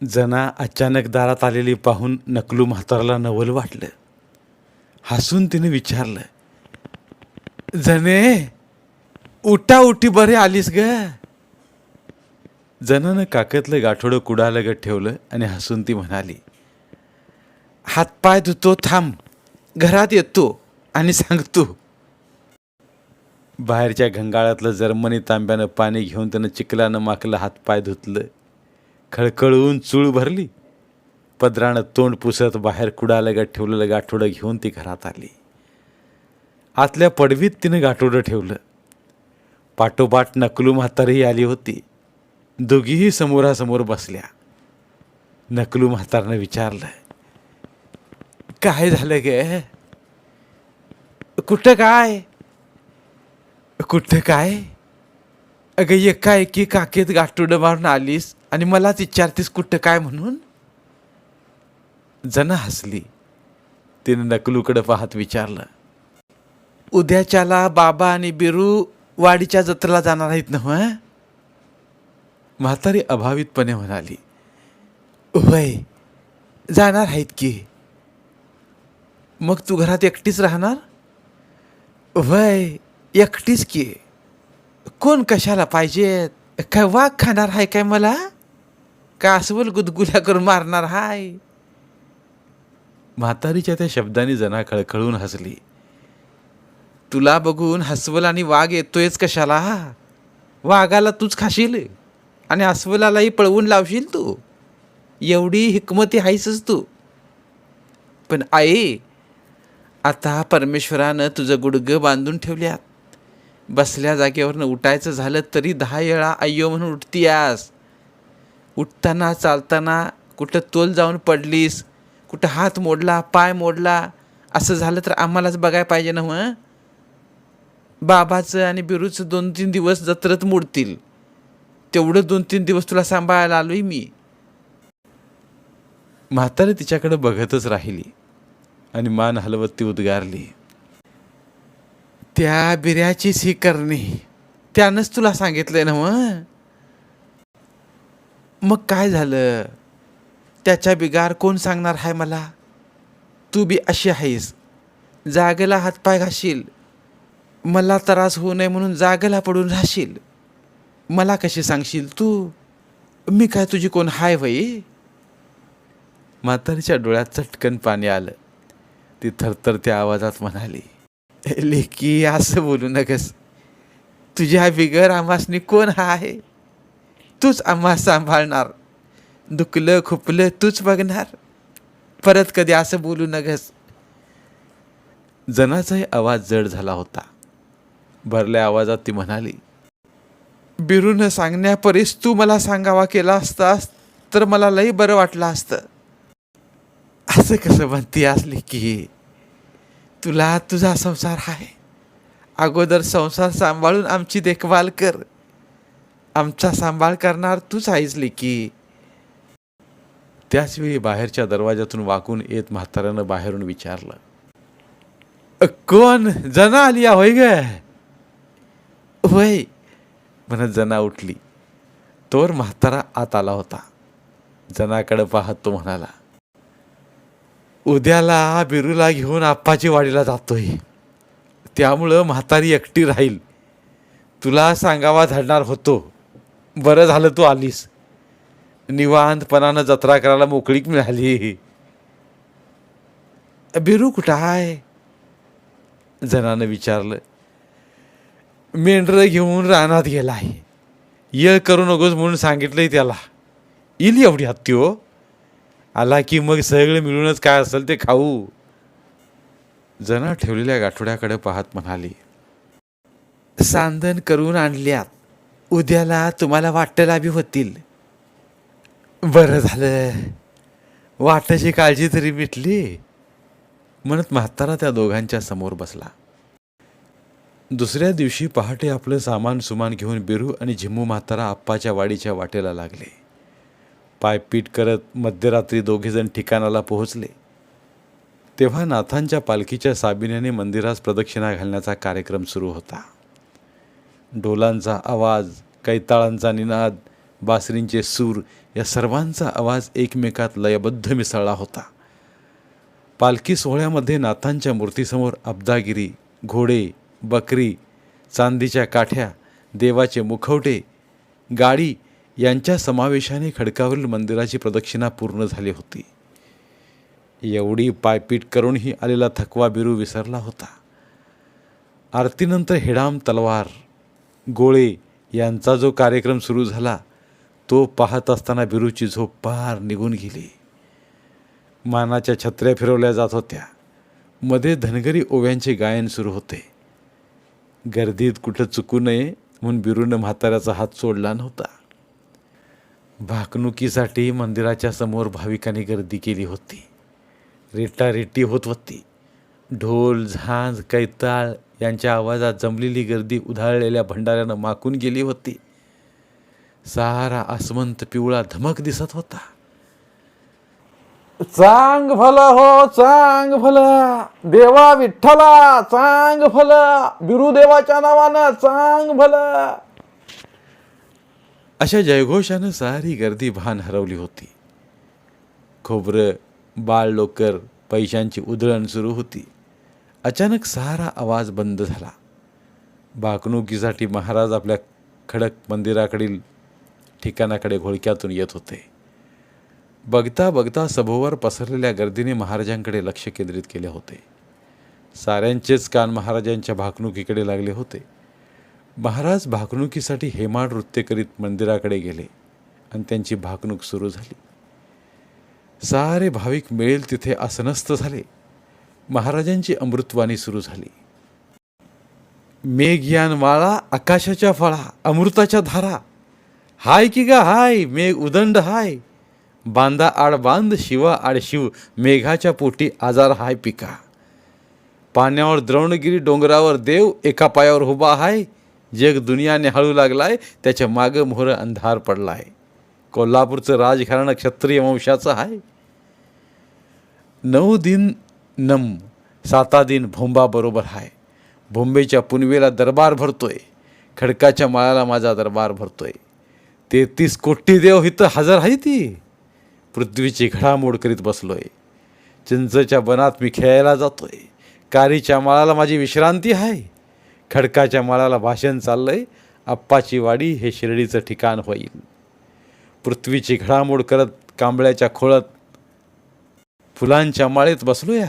जना अचानक दारात आलेली पाहून नकलू म्हाताराला नवल वाटलं. हसून तिने विचारलं जने उठा उठी बरे आलीस ग. जनानं काकतलं गाठोडं कुडालगत ठेवलं आणि हसून ती म्हणाली हातपाय धुतो थांब घरात येतो आणि सांगतो. बाहेरच्या घंगाळातलं जर्मनी तांब्यानं पाणी घेऊन त्यानं चिखलानं माकलं हातपाय धुतलं. खळखळून चूळ भरली. पदरानं तोंड पुसत बाहेर कुडालगत ठेवलेलं गाठोडं घेऊन ती घरात आली. आतल्या पडवीत तिनं गाठोडं ठेवलं. पाठोपाठ नकलू म्हातारही आली होती. दोघीही समोरासमोर बसल्या. नकलू म्हातारनं विचारलं काय झालं गे? कुठं काय? कुठं काय? अगं एकाएकी काकेत गाठोडं मारून आलीस आणि मलाच विचारतीस कुठं काय म्हणून? जण हसली. तिने नकलूकडं पाहत विचारलं. उद्याच्याला बाबा आणि बिरू वाडीच्या जत्रेला जाणार आहेत ना म्हातारी अभावितपणे म्हणाली वय जाणार आहेत की. मग तू घरात एकटीच राहणार? वय एकटीच की. कोण कशाला पाहिजे? काय वाघ खाणार आहे काय मला? का अस्वल गुदगुल्या करून मारणार हाय? म्हातारीच्या त्या शब्दाने जना खळखळून हसली. तुला बघून हसवल आणि वाघ येतोयच कशाला? वाघाला तूच खाशील आणि अस्वलालाही पळवून लावशील तू. एवढी हिकमती हायसच तू. पण आई आता परमेश्वरानं तुझं गुडगं बांधून ठेवल्यात. बसल्या जागेवरनं उठायचं झालं तरी दहा वेळा अय्यो म्हणून उठतीयास. उठताना चालताना कुठं तोल जाऊन पडलीस कुठं हात मोडला पाय मोडला असं झालं तर आम्हालाच बघायला पाहिजे ना मग बाबाचं आणि बिरूचं दोन तीन दिवस जत्रत मोडतील. तेवढं दोन तीन दिवस तुला सांभाळायला आलोय मी. म्हातारी तिच्याकडे बघतच राहिली आणि मान हलवत ती उद्गारली. त्या बिर्याचीच ही करणे. त्यानंच तुला सांगितलंय ना मग? मग काय झालं? त्याच्या बिगार कोण सांगणार आहे मला? तू बी अशी आहेस जागेला हातपाय घाशील. मला त्रास होऊ नये म्हणून जागेला पडून राहशील. मला कशी सांगशील तू? मी काय तुझी कोण हाय वई म्हातारीच्या डोळ्यात चटकन पाणी आलं. ती थरथरत्या आवाजात म्हणाली लेकी असं बोलू नकस. तुझ्या बिगर आम्हासनी कोण हा आहे? तूच आम्हा सांभाळणार. दुखलं खुपलं तूच बघणार. परत कधी असं बोलू नगस जनाचाही आवाज जड झाला होता. भरल्या आवाजात ती म्हणाली बिरून सांगण्यापरीस तू मला सांगावा केला असतास तर मला लई बरं वाटलं असतं. असं कसं म्हणती असली की तुला तुझा संसार आहे. अगोदर संसार सांभाळून आमची देखभाल कर. आमचा सांभाळ करणार तूच आहेस की त्याचवेळी बाहेरच्या दरवाजातून वाकून येत म्हाताऱ्यानं बाहेरून विचारलं "अ, कोण? जना आली होय ग? होय म्हणत जना उठली. तोवर म्हातारा आत आला होता. जनाकडे पाहत तो म्हणाला उद्याला बिरूला घेऊन आप्पाची वाडीला जातोय. त्यामुळं म्हातारी एकटी राहील. तुला सांगावा धडणार होतो. बरं झालं तू आलीस. निवांतपणानं जत्रा करायला मोकळीक मिळाली. बिरू कुठं आहे जनानं विचारलं. मेंढरं घेऊन रानात गेला आहे ये करू नकोस म्हणून सांगितलंय त्याला. येईल एवढी हत्ती हो? आला की मग सगळं मिळूनच काय असेल ते खाऊ. जना ठेवलेल्या गाठोड्याकडे पाहत म्हणाली सांदन करून आणल्यात. उद्याला तुम्हाला वाटेला बी होतील. बरं झालं. वाटाची काळजी तरी मिटली. म्हणत म्हातारा त्या दोघांच्या समोर बसला. दुसऱ्या दिवशी पहाटे आपलं सामान सुमान घेऊन बिरू आणि झिम्मू म्हातारा आप्पाच्या वाडीच्या वाटेला लागले. पायपीट करत मध्यरात्री दोघेजण ठिकाणाला पोहोचले. तेव्हा नाथांच्या पालखीच्या साबिन्याने मंदिरास प्रदक्षिणा घालण्याचा कार्यक्रम सुरू होता. ढोलांचा आवाज कैताळांचा निनाद बासरींचे सूर या सर्वांचा आवाज एकमेकात लयबद्ध मिसळला होता. पालखी सोहळ्यामध्ये नाथांच्या मूर्तीसमोर अब्दागिरी घोडे बकरी चांदीच्या काठ्या देवाचे मुखवटे गाडी यांच्या समावेशाने खडकावरील मंदिराची प्रदक्षिणा पूर्ण झाली होती. एवढी पायपीट करूनही आलेला थकवा बिरू विसरला होता. आरतीनंतर हेडाम तलवार गोळे यांचा जो कार्यक्रम सुरू झाला तो पाहत असताना बिरूची झोप पार निघून गेली. मानाच्या छत्र्या फिरवल्या जात होत्या. मध्ये धनगरी ओव्यांचे गायन सुरू होते. गर्दीत कुठं चुकू नये म्हणून बिरूनं म्हाताऱ्याचा हात सोडला नव्हता. भाकणुकीसाठी मंदिराच्या समोर भाविकांनी गर्दी केली होती. रेटारेटी होत होती. ढोल झांज कैताळ यांच्या आवाजात जमलेली गर्दी उधाळलेल्या भंडाऱ्यानं माकून गेली होती. सारा आसमंत पिवळा धमक दिसत होता. चांग भला हो चांग भला. देवा विठ्ठला चांग भला. बिरुदेवाच्या नावानं चांग भला. अशा जयघोषानं सारी गर्दी भान हरवली होती. खोबरं बाळ लोकर पैशांची उधळण सुरू होती. अचानक सारा आवाज बंद झाला. बाकणुकीसाठी महाराज आपल्या खडक मंदिराकडील ठिकाणाकडे घोळक्यातून येत होते. बघता बघता सभोवर पसरलेल्या गर्दीने महाराजांकडे लक्ष केंद्रित केले होते. साऱ्यांचेच कान महाराजांच्या भाकणुकीकडे लागले होते. महाराज भाकणुकीसाठी हेमाड नृत्य करीत मंदिराकडे गेले आणि त्यांची भाकणूक सुरू झाली. सारे भाविक मिळेल तिथे आसनस्थ झाले. महाराजांची अमृतवाणी सुरू झाली. मेघयान वाळा आकाशाच्या फळा अमृताच्या धारा. हाय की गा हाय मेघ उदंड हाय. बांधा आड बांध शिवा आड शिव मेघाच्या पोटी आजार हाय पिका. पाण्यावर द्रवणगिरी डोंगरावर देव एका पायावर उभा हाय. जग दुनियाने हळू आहे त्याच्या मागं मोहर अंधार पडला आहे कोल्हापूरचं राजकारण क्षत्रिय वंशाचं आहे नऊ दिन नम साता दिन भोंबाबरोबर आहे भोंबेच्या पुनवेला दरबार भरतोय. खडकाच्या माळाला माझा दरबार भरतोय. तेहतीस कोटी देव इथं हजर आहे ती. पृथ्वीची घडामोड करीत बसलोय. चिंचच्या बनात मी खेळायला जातोय. कारीच्या माळाला माझी विश्रांती आहे खडकाच्या माळाला भाषण चाललंय आप्पाची वाडी हे शिर्डीचं ठिकाण होईल. पृथ्वीची घडामोड करत कांबळ्याच्या खोळत फुलांच्या माळेत बसलोया.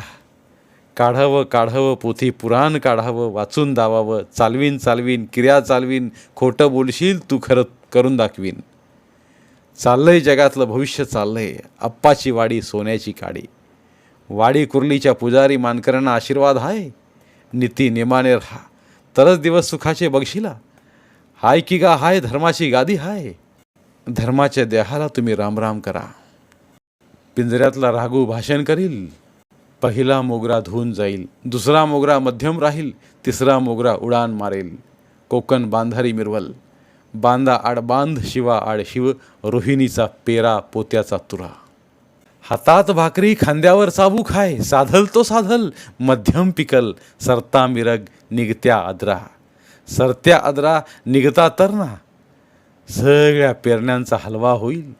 काढावं काढावं पोथी पुराण काढावं वाचून दावावं चालवीन चालवीन क्रिया चालवीन खोटं बोलशील तू खरं करून दाखवीन. चाललंय जगातलं भविष्य चाललंय आप्पाची वाडी सोन्याची काडी. वाडी कुर्लीच्या पुजारी मानकऱ्यांना आशीर्वाद आहे नीती नेमाने राहा. तरच दिवस सुखाचे बघशिला हाय की गा हाय धर्माची गादी हाय. धर्माच्या देहाला तुम्ही रामराम करा. पिंजऱ्यातला राघू भाषण करील. पहिला मोगरा धुवून जाईल. दुसरा मोगरा मध्यम राहील. तिसरा मोगरा उडान मारेल. कोकण बांधारी मिरवल. बांधा आड बांध शिवा आड शिव रोहिणीचा पेरा पोत्याचा तुरा. हातात भाकरी खांद्यावर चाबूक खाय साधल तो साधल मध्यम पिकल सरता मिरग निघत्या आदरा सरत्या आदरा निघता तर ना. सगळ्या पेरण्यांचा हलवा होईल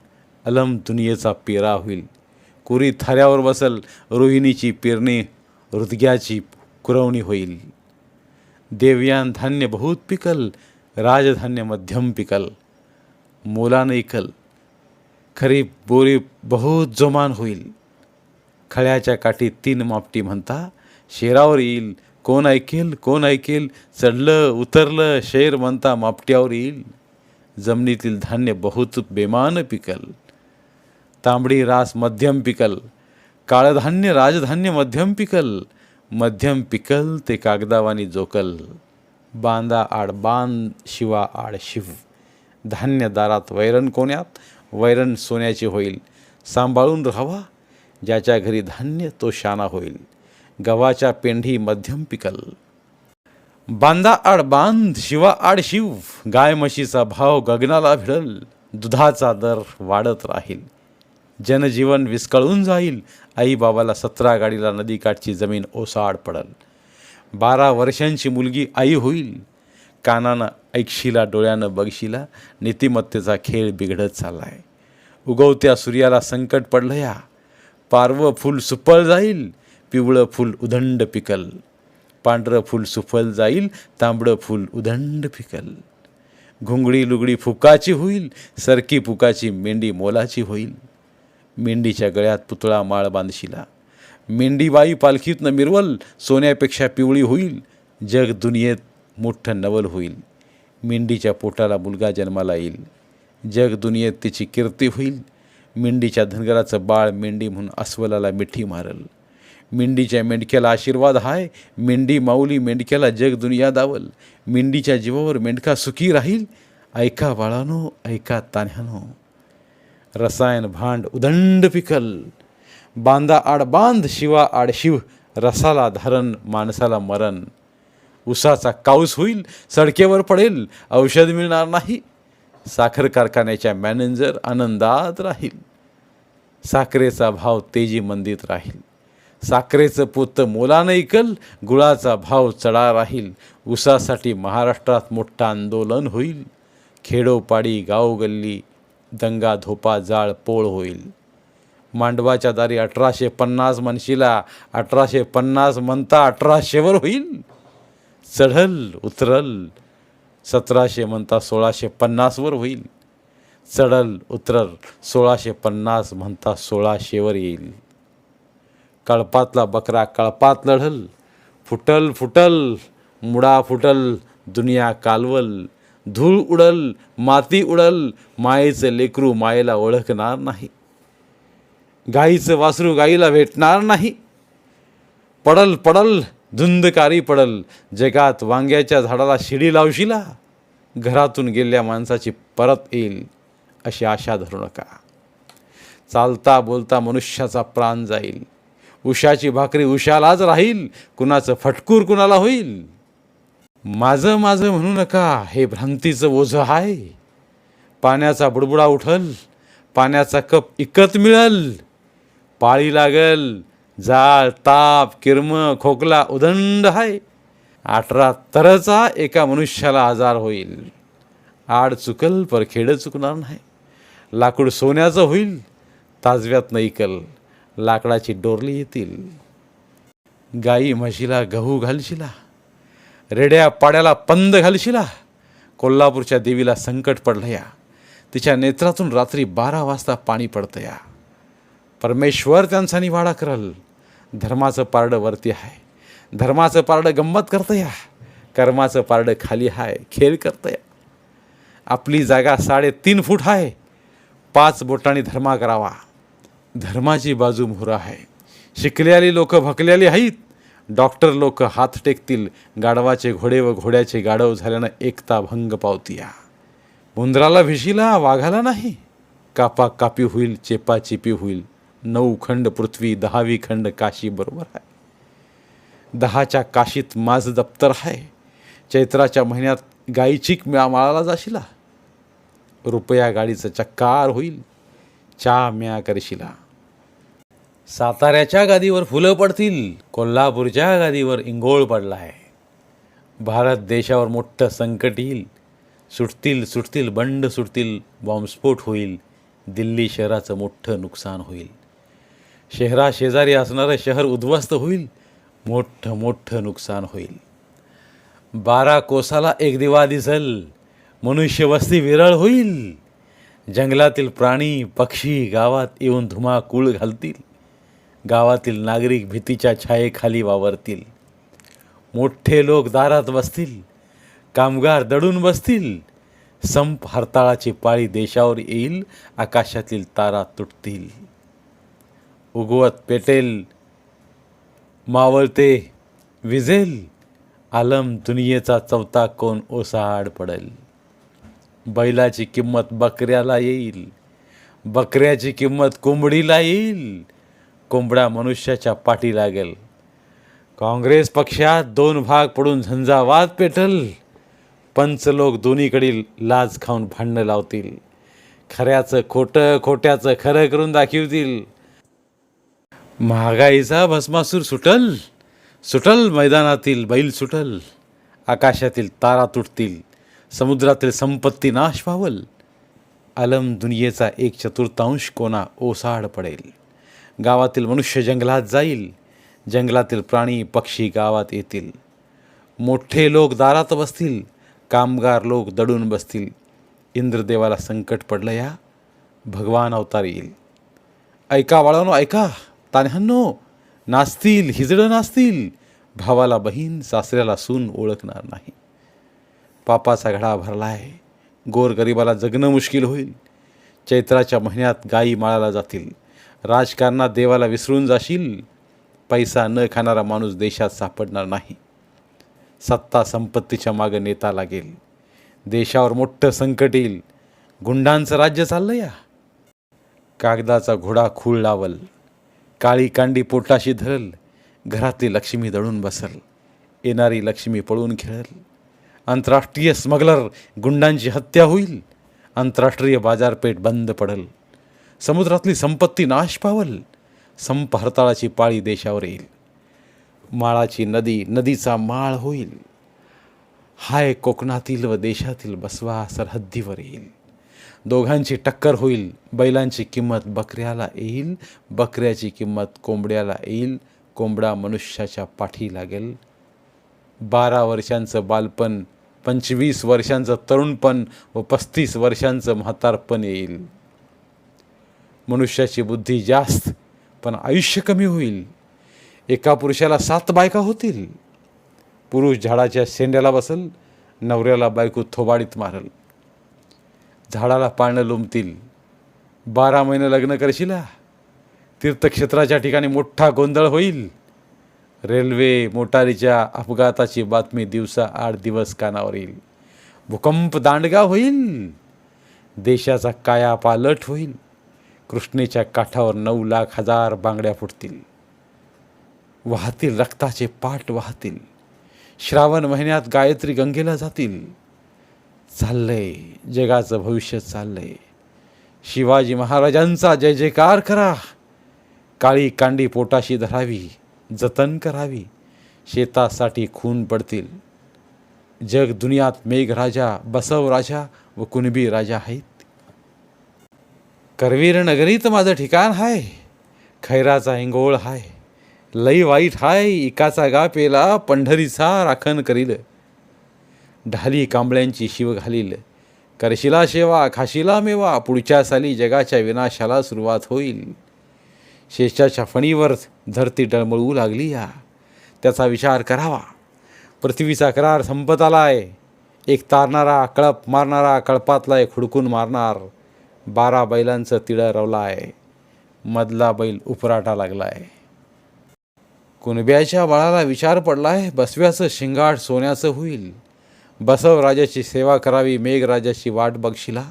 अलम दुनियेचा पेरा होईल. कुरी थाऱ्यावर बसल रोहिणीची पेरणी हृदयाची कुरवणी होईल. देवयान धान्य बहुत पिकल राजधान्य मध्यम पिकल मोलानं इकल. खरीप बोरी बहुत जोमान होईल. खळ्याच्या काठी तीन मापटी म्हणता शेरावर येईल कोण ऐकेल कोण ऐकेल चढलं उतरलं शेर म्हणता मापट्यावर येईल. जमिनीतील धान्य बहुत बेमान पिकल तांबडी रास मध्यम पिकल काळधान्य राजधान्य मध्यम पिकल मध्यम पिकल ते कागदावानी जोकल. बांधा आड बांध शिवा आड शिव. धान्य दारात वैरण कोण्यात वैरण सोन्याचे होईल. सांभाळून राहावा ज्याच्या घरी धान्य तो शाना होईल. गव्हाच्या पेंढी मध्यम पिकल. बांधा आड बांध शिवा आड शिव गाय म्हशीचा भाव गगनाला भिडल दुधाचा दर वाढत राहील. जनजीवन विस्कळून जाईल आईबाबाला सतरा गाडीला नदीकाठची जमीन ओसाड पडल. बारा वर्षांची मुलगी आई होईल कानानं ऐकशीला डोळ्यानं बघशिला नीतिमत्तेचा खेळ बिघडत चाललाय. उगवत्या सूर्याला संकट पडलं या. पारवं फूल सुपळ जाईल पिवळं फूल उदंड पिकल. पांढरं फूल सुफल जाईल तांबडं फूल उदंड पिकल. घुंगडी लुगडी फुकाची होईल सरकी फुकाची मेंढी मोलाची होईल. मेंढीच्या गळ्यात पुतळा माळ बांधशिला मेंढीबाई पालखीतनं मिरवल सोन्यापेक्षा पिवळी होईल. जग दुनियेत मोठं नवल होईल. मेंढीच्या पोटाला मुलगा जन्माला येईल. जग दुनियेत तिची कीर्ती होईल. मेंढीच्या धनगराचं बाळ मेंढी म्हणून अस्वलाला मिठी मारल. मेंढीच्या मेंढक्याला आशीर्वाद हाय. मेंढी माऊली मेंढक्याला जग दुनिया दावल. मेंढीच्या जीवावर मेंढका सुखी राहील. ऐका बाळानो ऐका तान्ह्यानो. रसायन भांड उदंड पिकल. बांधा आड बांध शिवा आड शिव. रसाला धरण माणसाला मरण. उसाचा काऊस होईल सडकेवर पडेल औषध मिळणार नाही. साखर कारखान्याच्या मॅनेजर आनंदात राहील. साखरेचा भाव तेजी मंदीत राहील. साखरेचं पोतं मोलानं ऐकल गुळाचा भाव चढा राहील. उसासाठी महाराष्ट्रात मोठं आंदोलन होईल. खेडोपाडी गावगल्ली दंगा धोपा जाळ पोळ होईल. मांडवाच्या दारी अठराशे पन्नास म्हणशीला अठराशे पन्नास म्हणता अठराशेवर होईल. चढल उतरल. सतराशे म्हणता सोळाशे पन्नासवर होईल. चढल उतरल सोळाशे पन्नास म्हणता सोळाशेवर येईल. कळपातला बकरा कळपात लढल. फुटल फुटल. मुडा फुटल. दुनिया कालवल. धूळ उडल माती उडल. मायेचं लेकरू मायेला ओळखणार नाही. गाईचं वासरू गाईला भेटणार नाही. पडल पडल. धुंदकारी पडल. जगात वांग्याच्या झाडाला शिडी लावशीला. घरातून गेलेल्या माणसाची परत येईल अशी आशा धरू नका. चालता बोलता मनुष्याचा प्राण जाईल. उशाची भाकरी उषालाच राहील. कुणाचं फटकूर कुणाला होईल? माझं माझं म्हणू नका. हे भ्रांतीचं ओझं आहे पाण्याचा बुडबुडा उठल. पाण्याचा कप इकत मिळल. पाळी लागल. जाळ ताप किरम खोकला उदंड आहे अठरा तरचा एका मनुष्याला आजार होईल. आड चुकल पर खेडं चुकणार नाही. लाकूड सोन्याचं होईल ताजव्यात नैकल लाकडाची डोरली येतील. गाई म्हशीला गहू घालशिला रेड्या पाड्याला पंद घालशिला कोल्हापूरच्या देवीला संकट पडलं या तिच्या नेत्रातून रात्री बारा वाजता पाणी पडतं या परमेश्वर त्यांचा निवाडा करल. धर्माचं पारडं वरती आहे धर्माचं पारडं गंमत करतं या कर्माचं पारडं खाली आहे खेळ करतं या आपली जागा साडेतीन फूट आहे पाच बोटांनी धर्मा करावा. धर्माची बाजू मोहर आहे शिकलेली लोक भकलेली आहेत डॉक्टर लोक हात टेकतील. गाढवाचे घोडे व घोड्याचे गाढव झाल्यानं एकता भंग पावतीया. मुंद्राला भिशीला वाघाला नाही. कापा कापी होईल चेपा चेपी होईल. नऊ खंड पृथ्वी दहावी खंड काशी बरोबर आहे. दहाच्या काशीत माझं दप्तर आहे. चैत्राच्या महिन्यात गायीची म्या माळाला जाशिला. रुपया गाडीचं चक्कार होईल. चा म्या करशिला. साताऱ्याच्या गादीवर फुलं पडतील. कोल्हापूरच्या गादीवर इंगोळ पडला आहे. भारत देशावर मोठं संकट येईल. सुटतील सुटतील बंड सुटतील बॉम्बस्फोट होईल. दिल्ली शहराचं मोठं नुकसान होईल. शहराशेजारी असणारं शहर उद्ध्वस्त होईल मोठं मोठं नुकसान होईल. बारा कोसाला एक दिवा दिसल मनुष्यवस्ती विरळ होईल. जंगलातील प्राणी पक्षी गावात येऊन धुमाकूळ घालतील. गावातील नागरिक भीतीच्या छायेखाली वावरतील. मोठे लोक दारात बसतील कामगार दडून बसतील. संप हरताळाची पाळी देशावर येईल आकाशातील तारा तुटतील. उगवत पेटेल मावळते विजेल आलम दुनियेचा चौथा कोण ओसाड पडेल. बैलाची किंमत बकऱ्याला येईल. बकऱ्याची किंमत कोंबडीला येईल. कोंबडा मनुष्याच्या पाठी लागेल. काँग्रेस पक्षात दोन भाग पडून झंझावात पेटल. पंच लोक दोन्हीकडील लाज खाऊन भांडणं लावतील. खऱ्याचं खोटं खोट्याचं खरं करून दाखवतील. महागाईचा भस्मासूर सुटल. सुटल मैदानातील बैल सुटल. आकाशातील तारा तुटतील. समुद्रातील संपत्ती नाश पावल अलम दुनियेचा एक चतुर्थांश कोणा ओसाड पडेल. गावातील मनुष्य जंगलात जाईल. जंगलातील प्राणी पक्षी गावात येतील. मोठे लोक दारात बसतील. कामगार लोक दडून बसतील. इंद्रदेवाला संकट पडलं या? भगवान अवतार येईल. ऐका बाळांनो ऐका. तान्ह्यांनो नाचतील हिजडं नाचतील. भावाला बहीण सासऱ्याला सून ओळखणार नाही. पापाचा घडा भरला आहे गोरगरिबाला जगणं मुश्किल होईल. चैत्राच्या महिन्यात गायी माळाला जातील. राजकारणात देवाला विसरून जाशील. पैसा न खाणारा माणूस देशात सापडणार नाही. सत्ता संपत्तीच्या मागं नेता लागेल. देशावर मोठं संकट येईल. गुंडांचं राज्य चाललं या. कागदाचा घोडा खूळ लावल. काळी कांडी पोटाशी धरल घरातली लक्ष्मी दळून बसल येणारी लक्ष्मी पळून खेळल. आंतरराष्ट्रीय स्मगलर गुंडांची हत्या होईल आंतरराष्ट्रीय बाजारपेठ बंद पडल. समुद्रातली संपत्ती नाश पावल संप हरताळाची पाळी देशावर येईल. माळाची नदी नदीचा माळ होईल. हाय कोकणातील व देशातील बसवा सरहद्दीवर येईल. दोघांची टक्कर होईल. बैलांची किंमत बकऱ्याला येईल. बकऱ्याची किंमत कोंबड्याला येईल. कोंबडा मनुष्याच्या पाठी लागेल. बारा वर्षांचं बालपण पंचवीस वर्षांचं तरुणपण व पस्तीस वर्षांचं म्हातारपण येईल. मनुष्याची बुद्धी जास्त पण आयुष्य कमी होईल. एका पुरुषाला सात बायका होतील. पुरुष झाडाच्या शेंड्याला बसल नवऱ्याला बायको थोबाडीत मारल. झाडाला पाळणं लोंबतील बारा महिने लग्न करशिला? तीर्थक्षेत्राच्या ठिकाणी मोठा गोंधळ होईल. रेल्वे मोटारीच्या अपघाताची बातमी दिवसा आठ दिवस कानावर येईल. भूकंप दांडगा होईल. देशाचा काया पालट होईल. कृष्णेच्या काठावर नऊ लाख हजार बांगड्या फुटतील. वाहतील रक्ताचे पाट वाहतील. श्रावण महिन्यात गायत्री गंगेला जातील. चाललंय जगाचं भविष्य चाललंय. शिवाजी महाराजांचा जय जयकार करा. काळी कांडी पोटाशी धरावी जतन करावी. शेतासाठी खून पडतील. जग दुनियात मेघराजा बसव राजा व कुणबी राजा आहेत. करवीर नगरीत माझं ठिकाण हाय खैराचा इंगोळ हाय. लई वाईट हाय इकाचा गा पेला पंढरीचा राखण करील. ढाली कांबळ्यांची शिव घालील. करशिला शेवा खाशिला मेवा पुढच्या साली जगाच्या विनाशाला सुरुवात होईल. शेषाच्या फणीवर धरती डळमळू लागली या. त्याचा विचार करावा. पृथ्वीचा करार संपत आलाय. एक तारणारा कळप मारणारा कळपातला एक हुडकून मारणार. बारा बैलांचं तिळं रवलाय. मधला बैल उपराटा लागलाय. कुणब्याच्या बाळाला विचार पडलाय बसव्याचं शिंगाट सोन्याचं होईल. बसवराजाची सेवा करावी मेघराजाची वाट बघशिला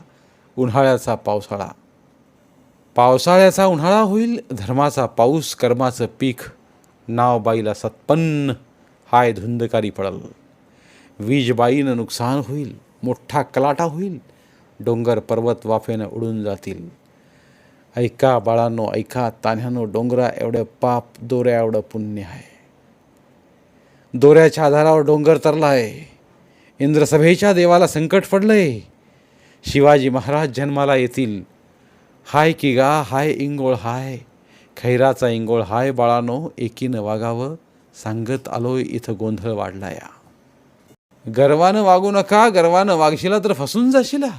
उन्हाळ्याचा पावसाळा. पावसाळ्याचा उन्हाळा होईल धर्माचा पाऊस कर्माचं पीक नाव बाईला सत्पन्न हाय धुंदकारी पडल वीजबाईनं नुकसान होईल मोठा कलाटा होईल डोंगर पर्वत वाफेनं उडून जातील. ऐका बाळांनो ऐका तान्ह्यानो डोंगरा एवढं पाप दोऱ्या एवढं पुण्य आहे. दोऱ्याच्या आधारावर डोंगर तरला आहे. इंद्रसभेच्या देवाला संकट पडलंय. शिवाजी महाराज जन्माला येतील. हाय की गा हाय इंगोळ हाय. खैराचा इंगोळ हाय बाळानो एकीनं वागावं. सांगत आलोय इथं गोंधळ वाढला या गर्वानं वागू नका गर्वानं वागशिला तर फसून जाशिला.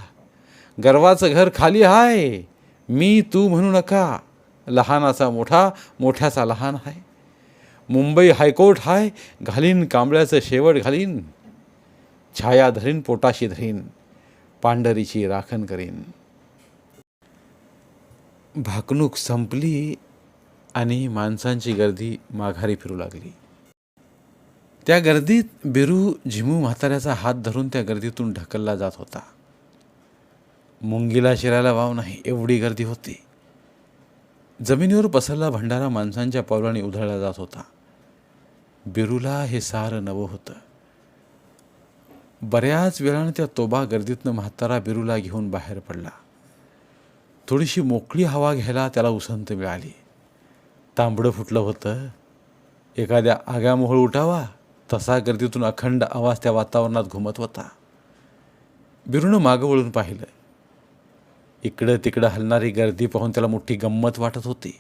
गर्वाचं घर खाली हाय. मी तू म्हणू नका. लहानाचा मोठा मोठ्याचा लहान हाय. मुंबई हायकोर्ट हाय. घालीन कांबळ्याचं शेवट घालीन. छाया धरीन पोटाशी धरीन पांढरीची राखण करीन. भाकणूक संपली आणि माणसांची गर्दी माघारी फिरू लागली. त्या गर्दीत बिरू झिमू म्हाताऱ्याचा हात धरून त्या गर्दीतून ढकलला जात होता. मुंगीला शिरायला वाव नाही एवढी गर्दी होती. जमिनीवर पसरला भंडारा माणसांच्या पावलाने उधळला जात होता. बिरूला हे सारं नवं होतं. बऱ्याच वेळानं त्या तोबा गर्दीतनं म्हातारा बिरूला घेऊन बाहेर पडला. थोडीशी मोकळी हवा घ्यायला त्याला उसंत मिळाली. तांबडं फुटलं होतं. एखाद्या आगामोहळ उठावा तसा गर्दीतून अखंड आवाज त्या वातावरणात घुमत होता. बिरूनं मागं वळून पाहिलं. इकडं तिकडं हलणारी गर्दी पाहून त्याला मोठी गंमत वाटत होती.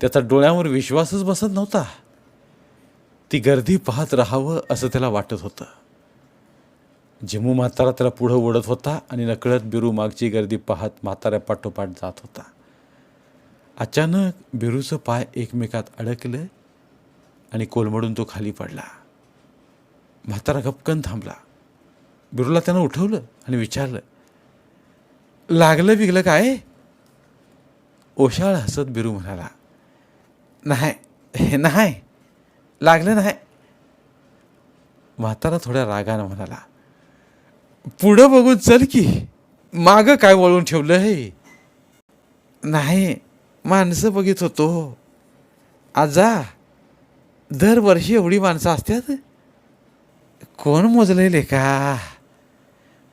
त्याचा डोळ्यावर विश्वासच बसत नव्हता. ती गर्दी पाहत राहावं असं त्याला वाटत होतं. झिमू म्हातारा त्याला पुढं ओढत होता आणि नकळत बिरू मागची गर्दी पाहत म्हाताऱ्या पाठोपाठ जात होता. अचानक बिरूचं पाय एकमेकात अडकलं आणि कोलमडून तो खाली पडला. म्हातारा गपकन थांबला. बिरूला त्यानं उठवलं आणि विचारलं लागलं बिगलं काय? ओशाळ हसत बिरू म्हणाला नाही हे नाही लागलं नाही. म्हातारा थोड्या रागानं म्हणाला पुढं बघून चल की. मागं काय वळून ठेवलं हे? नाही माणसं बघित होतो. आजा दरवर्षी एवढी माणसं असतात कोण मोजलेले का?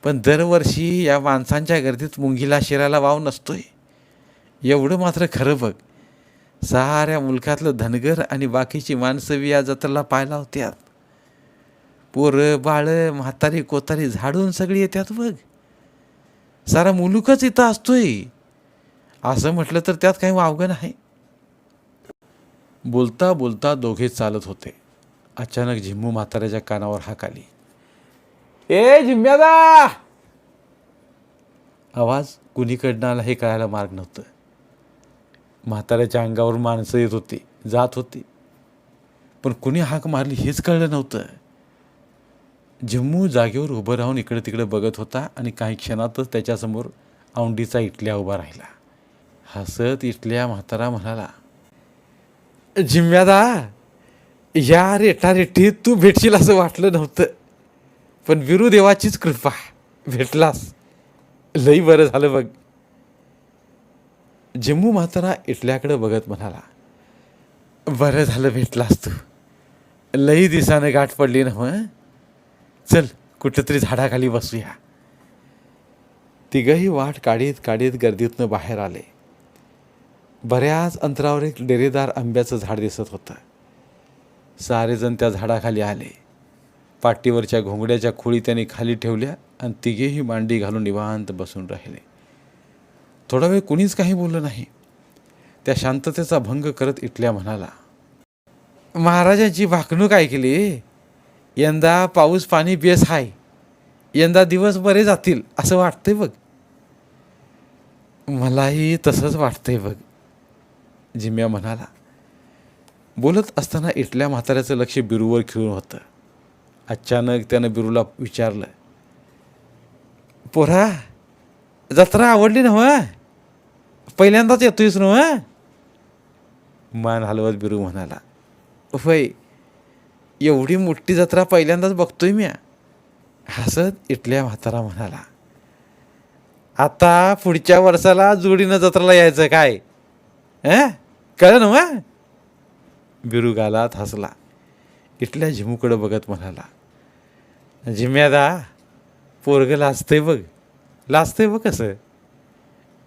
पण दरवर्षी या माणसांच्या गर्दीत मुंगीला शिराला वाव नसतोय. एवढं मात्र खरं बघ. साऱ्या मुलखातलं धनगर आणि बाकीची माणसं बी या जत्रेला पाहायला होत्यात. पोरं बाळं म्हातारी कोतारी झाडून सगळी येतात बघ. सारा मुलुकच इथं असतोय. असं म्हटलं तर त्यात काही वावगं नाही. बोलता बोलता दोघे चालत होते. अचानक झिम्मू म्हाताऱ्याच्या कानावर हाक आली. ए झिम्म्यादा! आवाज कुणीकडनं आला हे कळायला मार्ग नव्हतं. म्हाताऱ्याच्या अंगावर माणसं येत होती जात होती. पण कुणी हाक मारली हेच कळलं नव्हतं. जम्मू जागेवर उभं राहून इकडे तिकडे बघत होता आणि काही क्षणातच त्याच्यासमोर औंडीचा इटल्या उभा राहिला. हसत इटल्या म्हातारा म्हणाला जिम्म्यादा या रेटा रेटीत तू भेटशील असं वाटलं नव्हतं. पण विरुदेवाचीच कृपा भेटलास. लई बरं झालं बघ. जम्मू म्हातारा इटल्याकडे बघत म्हणाला बरं झालं भेटलास तू. लई दिसानं गाठ पडली ना मग चल कुठंतरी झाडाखाली बसूया. तिघही वाट काढीत काढीत गर्दीतनं बाहेर आले. बऱ्याच अंतरावर एक डेरेदार आंब्याचं झाड दिसत होतं. सारेजण त्या झाडाखाली आले. पाटीवरच्या घोंगड्याच्या खोळी त्यांनी खाली ठेवल्या आणि तिघेही मांडी घालून निवांत बसून राहिले. थोडा वेळ कुणीच काही बोललं नाही. त्या शांततेचा भंग करत इटल्या म्हणाला महाराजांची वाकणूक ऐकली? यंदा पाऊस पाणी बेस हाय. यंदा दिवस बरे जातील असं वाटतंय बघ. मलाही तसंच वाटतंय बघ जिम्या म्हणाला. बोलत असताना इटल्या म्हाताऱ्याचं लक्ष बिरूवर खिळून होतं. अचानक त्यानं बिरूला विचारलं पोरा जत्रा आवडली ना हो पहिल्यांदाच येतोयस न मान हलवत बिरू म्हणाला वय एवढी मोठी जत्रा पहिल्यांदाच बघतोय मी. हसत इटल्या म्हातारा म्हणाला आता पुढच्या वर्षाला जोडीनं जत्राला यायचं काय? अ? कळ ना बिरू गालात हसला इटल्या झिमूकडं बघत म्हणाला झिम्यादा पोरगं लाजतंय बघ. लाजतंय बघ कसं.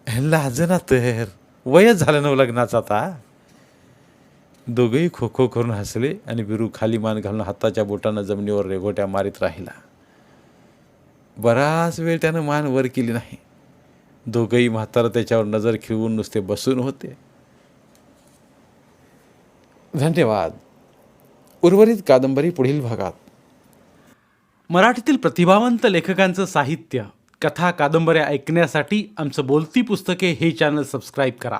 लाज ना तर वयच झालं ना लग्नाचं आता. दोघंही खो खो करून हसले आणि बिरू खाली मान घालून हाताच्या बोटानं जमिनीवर रेघोट्या मारीत राहिला. बराच वेळ त्यानं मान वर केली नाही. दोघंही म्हातारा त्याच्यावर नजर खिळवून नुसते बसून होते. धन्यवाद. उर्वरित कादंबरी पुढील भागात. मराठीतील प्रतिभावंत लेखकांचं साहित्य कथा कादंबऱ्या ऐकण्यासाठी आमचं बोलती पुस्तके हे चॅनल सबस्क्राईब करा.